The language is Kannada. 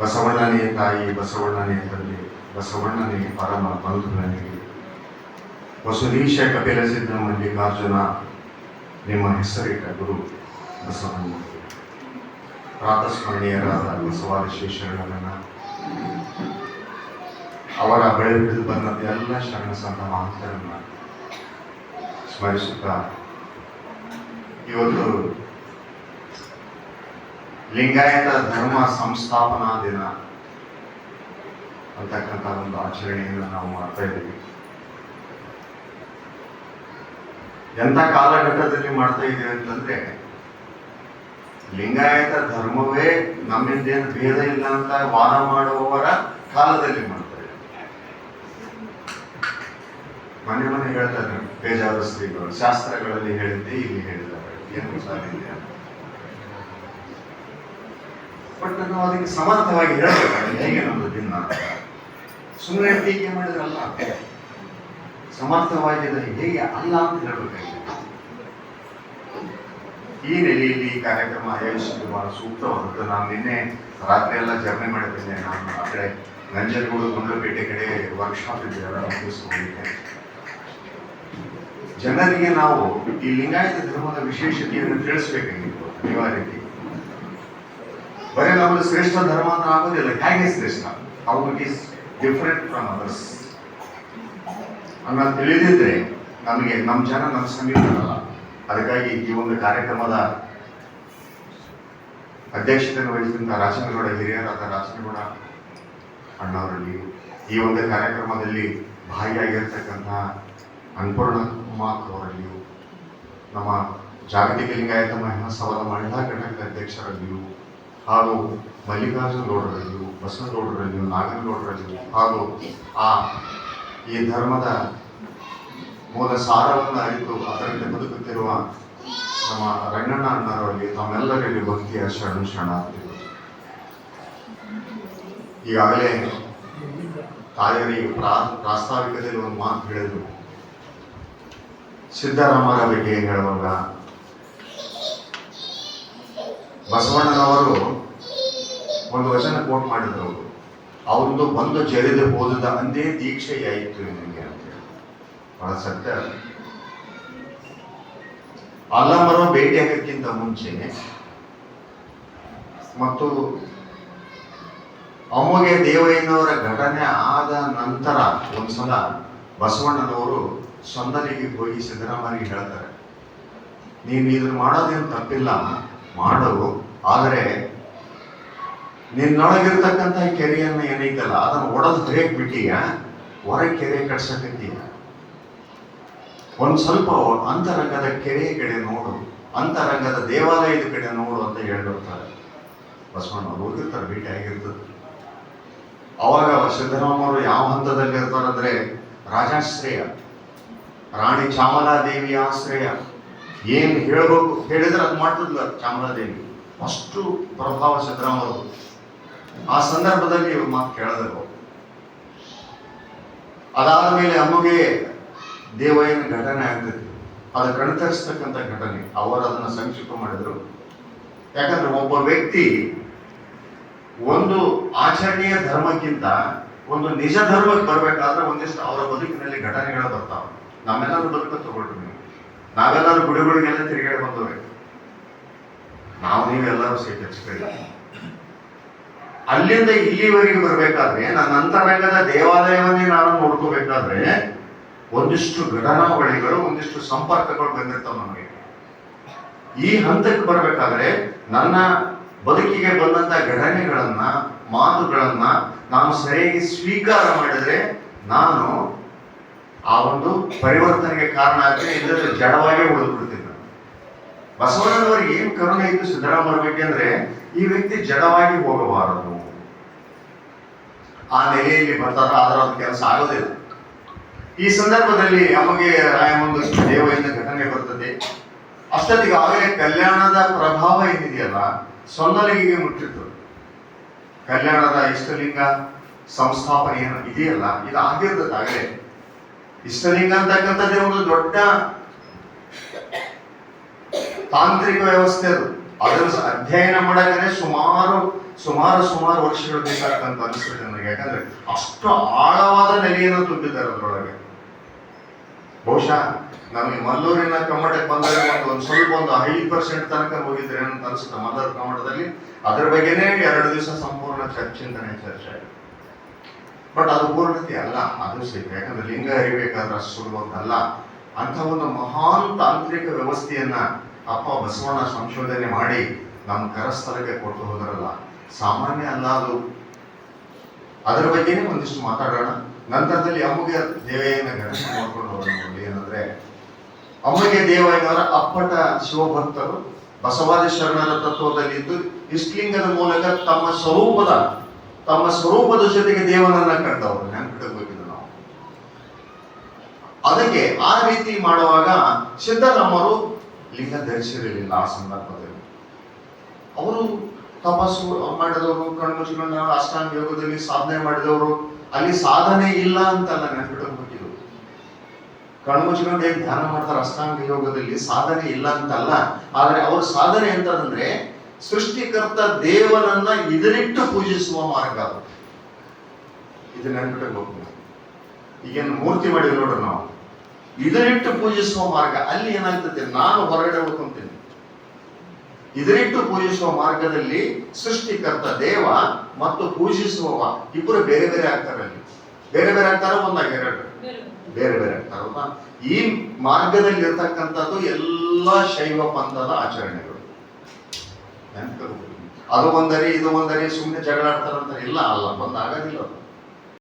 ಬಸವಣ್ಣನೇ ತಾಯಿ, ಬಸವಣ್ಣನೇ ತಂದೆ, ಬಸವಣ್ಣನೇ ಪರಮ ಬಂಧುಗಳಿಗೆ. ವಸುದೀಶ ಕಪಿಲ ಸಿದ್ಧ ಮಲ್ಲಿಕಾರ್ಜುನ, ನಿಮ್ಮ ಹೆಸರಿಟ್ಟ ಗುರು ಬಸವಣ್ಣ. ಪ್ರಾತಸ್ಮರಣೀಯರಾದ ಬಸವಾದ ಶೇಷಣ್ಣನ ಅವರ ಬಳಿ ಹಿಡಿದು ಬಂದ ಎಲ್ಲ ಶರಣ ಸಂತ ಮಹಂತರನ್ನ ಸ್ಮರಿಸುತ್ತಾ, ಇವತ್ತು ಲಿಂಗಾಯತ ಧರ್ಮ ಸಂಸ್ಥಾಪನಾ ದಿನ ಅಂತಕ್ಕಂಥ ಒಂದು ಆಚರಣೆಯನ್ನು ನಾವು ಮಾಡ್ತಾ ಇದ್ದೀವಿ. ಎಂಥ ಕಾಲಘಟ್ಟದಲ್ಲಿ ಮಾಡ್ತಾ ಇದ್ದೀವಿ ಅಂತಂದ್ರೆ, ಲಿಂಗಾಯತ ಧರ್ಮವೇ ನಮ್ಮಿಂದೇನು ಭೇದ ಇಲ್ಲ ಅಂತ ವಾದ ಮಾಡುವವರ ಕಾಲದಲ್ಲಿ ಮಾಡ್ತಾ ಇದ್ದೀವಿ. ಮನೆ ಮನೆ ಹೇಳ್ತಾರೆ, ಬೇಜಾರು ಶ್ರೀಗಳು ಶಾಸ್ತ್ರಗಳಲ್ಲಿ ಹೇಳಿದ್ದೆ, ಇಲ್ಲಿ ಹೇಳಿದ್ದಾರೆ. ಏನು ಸಾಧ್ಯ ಬಟ್ ನಾವು ಅದಕ್ಕೆ ಸಮರ್ಥವಾಗಿ ಹೇಳಬೇಕಾಗಿದೆ. ಹೇಗೆ ನಮ್ಮ ಸುಮ್ಮನೆ ಟೀಕೆ ಮಾಡಿದ್ರಲ್ಲ? ಸಮರ್ಥವಾಗಿ ಅದನ್ನು ಹೇಗೆ ಅಲ್ಲ ಅಂತ ಹೇಳಬೇಕಾಗಿದೆ. ಈ ನೆಲೆಯಲ್ಲಿ ಈ ಕಾರ್ಯಕ್ರಮ ಆಯೋಜಿಸಿದ್ದು ಬಹಳ ಸೂಕ್ತವಾದದ್ದು. ನಾನು ನಿನ್ನೆ ರಾತ್ರಿ ಎಲ್ಲ ಜರ್ನಿ ಮಾಡಿದ್ದೇನೆ. ನಾನು ಆ ಕಡೆ ನಂಜನಗೂಡು ಗುಂಡ್ಲಪೇಟೆ ಕಡೆ ವರ್ಕ್ಶಾಪ್ ಇದೆ. ಅದರ ಮುಗಿಸ್ಕೊಂಡಿದ್ದೆ. ಜನರಿಗೆ ನಾವು ಈ ಲಿಂಗಾಯತ ಧರ್ಮದ ವಿಶೇಷತೆಯನ್ನು ತಿಳಿಸ್ಬೇಕಾಗಿತ್ತು ಅನಿವಾರ್ಯತೆ. ಬರೀ ಶ್ರೇಷ್ಠ ಧರ್ಮ ಅಂತ ಆಗೋದಿಲ್ಲ. ಹೇಗೆ ಶ್ರೇಷ್ಠ? How it is different from others ಅನ್ನೋದು ತಿಳಿದಿದ್ರೆ ನಮಗೆ ನಮ್ಮ ಜನ ನಮ್ಮ ಸಮೀಪ ಅದಕ್ಕಾಗಿ ಈ ಒಂದು ಕಾರ್ಯಕ್ರಮದ ಅಧ್ಯಕ್ಷತೆ ವಹಿಸಿದಂಥ ರಾಜನಗೌಡ ಹಿರಿಯರಾದ ರಾಜನಗೌಡ ಅಣ್ಣವರಲ್ಲಿ ಈ ಒಂದು ಕಾರ್ಯಕ್ರಮದಲ್ಲಿ ಭಾಗಿಯಾಗಿರ್ತಕ್ಕಂತಹ ಅನ್ನಪೂರ್ಣಮ್ಮ ಅವರಲ್ಲಿಯೂ, ನಮ್ಮ ಜಾಗತಿಕ ಲಿಂಗಾಯತ ಮಹಿಳಾ ಸಭಾದ ಮಹಿಳಾ ಘಟಕದ ಅಧ್ಯಕ್ಷರಲ್ಲಿಯೂ ಹಾಗೂ ಮಲ್ಲಿಕಾರ್ಜುನ ಗೌಡರಲ್ಲಿಯೂ ಬಸವಗೌಡರಲ್ಲಿಯೂ ನಾಗನಗೌಡರಲ್ಲಿಯೂ ಹಾಗೂ ಆ ಈ ಧರ್ಮದ ಮೂಲ ಸಾರವನ್ನು ಅರಿತು ಅದರಲ್ಲಿ ಬದುಕುತ್ತಿರುವ ನಮ್ಮ ರಂಗಣ್ಣ ಅಣ್ಣರಲ್ಲಿ ತಮ್ಮೆಲ್ಲರಲ್ಲಿ ಭಕ್ತಿಯ ಶರಣು ಈಗಾಗಲೇ ತಾಯರಿಗೆ ಪ್ರಾ ಪ್ರಾಸ್ತಾವಿಕದಲ್ಲಿ ಒಂದು ಮಾತು ಹೇಳಿದ್ರು. ಸಿದ್ದರಾಮರ ಬಗ್ಗೆ ಹೇಳುವಾಗ ಬಸವಣ್ಣನವರು ಒಂದು ವಚನ ಕೋಟ್ ಮಾಡಿದ್ರು ಅವರು ಅವರದ್ದು ಬಂದು ಜರಿದು ಹೋದ ಅಂದೇ ದೀಕ್ಷೆಯಾಯಿತು ನಿಮಗೆ ಅಂತ ಹೇಳಿ. ಬಹಳ ಸತ್ಯ. ಅಲ್ಲಮರ ಭೇಟಿಯಾಗಕ್ಕಿಂತ ಮುಂಚೆ ಮತ್ತು ಅಮ್ಮಗೆ ದೇವಯ್ಯನವರ ಘಟನೆ ಆದ ನಂತರ ಒಂದ್ಸಲ ಬಸವಣ್ಣನವರು ಸೊಂದಲಿಗೆ ಹೋಗಿ ಸಿದ್ದರಾಮಯ್ಯ ಹೇಳ್ತಾರೆ ನೀನು ಇದನ್ನು ಮಾಡೋದೇನು ತಪ್ಪಿಲ್ಲ ಮಾಡು ಆದರೆ ನಿನ್ನೊಳಗಿರ್ತಕ್ಕಂಥ ಕೆರೆಯನ್ನು ಏನೈತಲ್ಲ, ಅದನ್ನು ಒಡೆದು ಹೇಗೆ ಬಿಟ್ಟೀಯ ಹೊರಗೆ ಕೆರೆ ಕಟ್ಸಕತ್ತೀಯ? ಒಂದು ಸ್ವಲ್ಪ ಅಂತರಂಗದ ಕೆರೆಯ ಕಡೆ ನೋಡು, ಅಂತರಂಗದ ದೇವಾಲಯದ ಕಡೆ ನೋಡು ಅಂತ ಹೇಳಿರ್ತಾರೆ ಬಸವಣ್ಣ ಹೋಗಿರ್ತಾರೆ, ಭೇಟಿ ಆಗಿರ್ತದೆ. ಅವಾಗ ಸಿದ್ದರಾಮಯ್ಯವರು ಯಾವ ಹಂತದಲ್ಲಿ ಇರ್ತಾರಂದ್ರೆ ರಾಜಾಶ್ರಯ, ರಾಣಿ ಚಾಮಲಾದೇವಿಯ ಆಶ್ರಯ. ಏನ್ ಹೇಳಬೇಕು, ಹೇಳಿದ್ರೆ ಅದು ಮಾಡ್ತಿದ್ಲ ಚಾಮರಾದೇವಿ ಅಷ್ಟು ಪ್ರಭಾವ ಸಿದ್ದರಾಮಯ್ಯವರು ಆ ಸಂದರ್ಭದಲ್ಲಿ ಮಾತು ಕೇಳಬೇಕು ಅದಾದ ಮೇಲೆ ಅಮ್ಮಗೆ ದೇವಯ್ಯನ ಘಟನೆ ಆಗ್ತದೆ ಅದು ಕಣ್ತರಿಸ್ತಕ್ಕಂಥ ಘಟನೆ. ಅವರು ಅದನ್ನ ಸಂಕ್ಷಿಪ್ತ ಮಾಡಿದ್ರು. ಯಾಕಂದ್ರೆ ಒಬ್ಬ ವ್ಯಕ್ತಿ ಒಂದು ಆಚರಣೆಯ ಧರ್ಮಕ್ಕಿಂತ ಒಂದು ನಿಜ ಧರ್ಮಕ್ಕೆ ಬರಬೇಕಾದ್ರೆ ಒಂದಿಷ್ಟು ಅವರ ಬದುಕಿನಲ್ಲಿ ಘಟನೆಗಳು ಬರ್ತಾವೆ. ನಮ್ಮೆಲ್ಲರೂ ಬದುಕ ತಗೊಳ್ರಿ ನಾವೆಲ್ಲರೂ ಗುಡಿಗಳಿಗೆಲ್ಲ ತಿರುಗಾಡಿ ಬಂದವ್ರೆ. ನಾವು ನೀವೆಲ್ಲರೂ ಹಚ್ಕೊಳ್ಳಿ ಅಲ್ಲಿಂದ ಇಲ್ಲಿವರೆಗೆ ಬರಬೇಕಾದ್ರೆ, ನನ್ನ ಅಂತರಂಗದ ದೇವಾಲಯವನ್ನೇ ನಾನು ನೋಡ್ಕೋಬೇಕಾದ್ರೆ, ಒಂದಿಷ್ಟು ಘಟನಾವಳಿಗಳು, ಒಂದಿಷ್ಟು ಸಂಪರ್ಕಗಳು ಬಂದಿರ್ತಾವೆ ನಮಗೆ. ಈ ಹಂತಕ್ಕೆ ಬರಬೇಕಾದ್ರೆ, ನನ್ನ ಬದುಕಿಗೆ ಬಂದಂತ ಘಟನೆಗಳನ್ನ, ಮಾತುಗಳನ್ನ ನಾನು ಸರಿಯಾಗಿ ಸ್ವೀಕಾರ ಮಾಡಿದ್ರೆ, ನಾನು ಆ ಒಂದು ಪರಿವರ್ತನೆಗೆ ಕಾರಣ ಆದರೆ ಇದರಲ್ಲಿ ಜಡವಾಗಿ ಉಳಿದ್ಬಿಡ್ತೀವಿ. ಬಸವಣ್ಣನವರಿಗೆ ಏನು ಕರುಣೆ ಇತ್ತು ಸಿದ್ದರಾಮಯ್ಯ ಬಗ್ಗೆ ಅಂದ್ರೆ, ಈ ವ್ಯಕ್ತಿ ಜಡವಾಗಿ ಹೋಗಬಾರದು. ಆ ನೆಲೆಯಲ್ಲಿ ಬರ್ತಾರ ಅದು ಕೆಲಸ ಆಗೋದಿಲ್ಲ ಈ ಸಂದರ್ಭದಲ್ಲಿ ನಮಗೆ ರಾಯಮಂದು ದೇವರಿಂದ ಘಟನೆ ಬರ್ತದೆ. ಅಷ್ಟೊತ್ತಿಗೆ ಆಗಲೇ ಕಲ್ಯಾಣದ ಪ್ರಭಾವ ಏನಿದೆಯಲ್ಲ ಸೊನ್ನಲಿಗೆ ಮುಟ್ಟಿತ್ತು. ಕಲ್ಯಾಣದ ಇಷ್ಟಲಿಂಗ ಸಂಸ್ಥಾಪನೆ ಏನು ಇದೆಯಲ್ಲ, ಇದು ಆಗಿರ್ತದೆ ಆಗಲೇ. ಇಷ್ಟಲಿಂಗ ಅಂತಕ್ಕಂಥದ್ದೇ ಒಂದು ದೊಡ್ಡ ತಾಂತ್ರಿಕ ವ್ಯವಸ್ಥೆ ಅದು. ಅದರ ಅಧ್ಯಯನ ಮಾಡಕ್ಕೆ ಸುಮಾರು ಸುಮಾರು ಸುಮಾರು ವರ್ಷಗಳು ಬೇಕಾಗ್ತಂತ ಅನಿಸ್ತದೆ ನನಗೆ ಯಾಕಂದ್ರೆ ಅಷ್ಟು ಆಳವಾದ ನೆಲೆಯನ್ನು ತುಂಬಿದ್ದಾರೆ ಅದರೊಳಗೆ. ಬಹುಶಃ ನಮಗೆ ಮಲ್ಲೂರಿನ ಕಮ್ಮಟಕ್ಕೆ ಬಂದಾಗ ಒಂದು ಒಂದು ಸ್ವಲ್ಪ ಒಂದು ಐದು ಪರ್ಸೆಂಟ್ ತನಕ ಹೋಗಿದ್ರೆ ಅಂತ ಅನ್ಸುತ್ತೆ ಮಲ್ಲೂರು ಕಮ್ಮಟದಲ್ಲಿ ಅದ್ರ ಬಗ್ಗೆನೇ ಎರಡು ದಿವಸ ಸಂಪೂರ್ಣ ಚರ್ಚೆ ಚರ್ಚೆ ಆಗಿದೆ. ಬಟ್ ಅದು ಪೂರ್ಣತೆ ಅಲ್ಲ. ಅದು ಸಹಿತ ಯಾಕಂದ್ರೆ ಲಿಂಗ ಅರಿಬೇಕಾದ್ರೆ ಅಷ್ಟು ಸುಲಭದ್ದಲ್ಲ ಅಂತ ಒಂದು ಮಹಾನ್ ತಾಂತ್ರಿಕ ವ್ಯವಸ್ಥೆಯನ್ನ ಅಪ್ಪ ಬಸವಣ್ಣ ಸಂಶೋಧನೆ ಮಾಡಿ ನಮ್ಮ ಕರಸ್ಥಳಕ್ಕೆ ಕೊಟ್ಟು ಹೋದರಲ್ಲ. ಸಾಮಾನ್ಯ ಅಲ್ಲ ಅದು. ಅದರ ಬಗ್ಗೆನೇ ಒಂದಿಷ್ಟು ಮಾತಾಡೋಣ. ನಂತರದಲ್ಲಿ ಅಮ್ಮಗೆ ದೇವೆಯನ್ನ ಘಟನೆ ಮಾಡ್ಕೊಂಡು ಹೋಗೋಣ ಏನಂದ್ರೆ, ಅಮ್ಮಗೆ ದೇವಯ್ಯನವರ ಅಪ್ಪಟ ಶಿವಭಕ್ತರು ಬಸವಾದಿ ಶರಣರ ತತ್ವದಲ್ಲಿದ್ದು ಇಷ್ಟಲಿಂಗದ ಮೂಲಕ ತಮ್ಮ ಸ್ವರೂಪದ ತಮ್ಮ ಸ್ವರೂಪದ ಜೊತೆಗೆ ದೇವನನ್ನ ಕಂಡವರು. ನೆನಪಿಡಬೇಕಿದ್ದು ನಾವು. ಅದಕ್ಕೆ ಆ ರೀತಿ ಮಾಡುವಾಗ ಸಿದ್ದರಾಮರು ಲಿಂಗ ಧರಿಸಿರಲಿಲ್ಲ ಆ ಸಂದರ್ಭದಲ್ಲಿ. ಅವರು ತಪಸ್ಸು ಮಾಡಿದವರು ಕಣ್ಮುಚ್ಚಿಕೊಂಡು ಅಷ್ಟಾಂಗ ಯೋಗದಲ್ಲಿ ಸಾಧನೆ ಮಾಡಿದವರು, ಅಲ್ಲಿ ಸಾಧನೆ ಇಲ್ಲ ಅಂತಲ್ಲ ಹೋಗಿದ್ರು ಕಣ್ಮುಚ್ಚಿಕೊಂಡು ಹೇಗೆ ಧ್ಯಾನ ಮಾಡ್ತಾರೆ ಅಷ್ಟಾಂಗ ಯೋಗದಲ್ಲಿ ಸಾಧನೆ ಇಲ್ಲ ಅಂತಲ್ಲ, ಆದ್ರೆ ಅವ್ರ ಸಾಧನೆ ಅಂತಂದ್ರೆ ಸೃಷ್ಟಿಕರ್ತ ದೇವರನ್ನ ಇದರಿಟ್ಟು ಪೂಜಿಸುವ ಮಾರ್ಗ ಇದು ಗೊತ್ತಿಲ್ಲ. ಈಗೇನು ಮೂರ್ತಿ ಮಾಡಿ ನೋಡ್ರಿ ನಾವು. ಇದರಿಟ್ಟು ಪೂಜಿಸುವ ಮಾರ್ಗ. ಅಲ್ಲಿ ಏನಾಗ್ತದೆ? ನಾನು ಹೊರಗಡೆ ಉಳ್ಕೊಂತೀನಿ ಇದರಿಟ್ಟು ಪೂಜಿಸುವ ಮಾರ್ಗದಲ್ಲಿ ಸೃಷ್ಟಿಕರ್ತ ದೇವ ಮತ್ತು ಪೂಜಿಸುವವ ಇಬ್ಬರು ಬೇರೆ ಬೇರೆ ಆಗ್ತಾರೆ ಅಲ್ಲಿ. ಬೇರೆ ಬೇರೆ ಆಗ್ತಾರ ಒಂದಾಗ ಎರಡು. ಬೇರೆ ಬೇರೆ ಆಗ್ತಾರ ಈ ಮಾರ್ಗದಲ್ಲಿ ಇರ್ತಕ್ಕಂಥದ್ದು ಎಲ್ಲ ಶೈವ ಪಂಥದ ಆಚರಣೆಗಳು. ಅದು ಒಂದರಿ ಇದು ಒಂದರಿ ಸುಮ್ಮನೆ ಜಗಳ ಇಲ್ಲ ಅಲ್ಲ ಒಂದಾಗೋದಿಲ್ಲ ಅದು.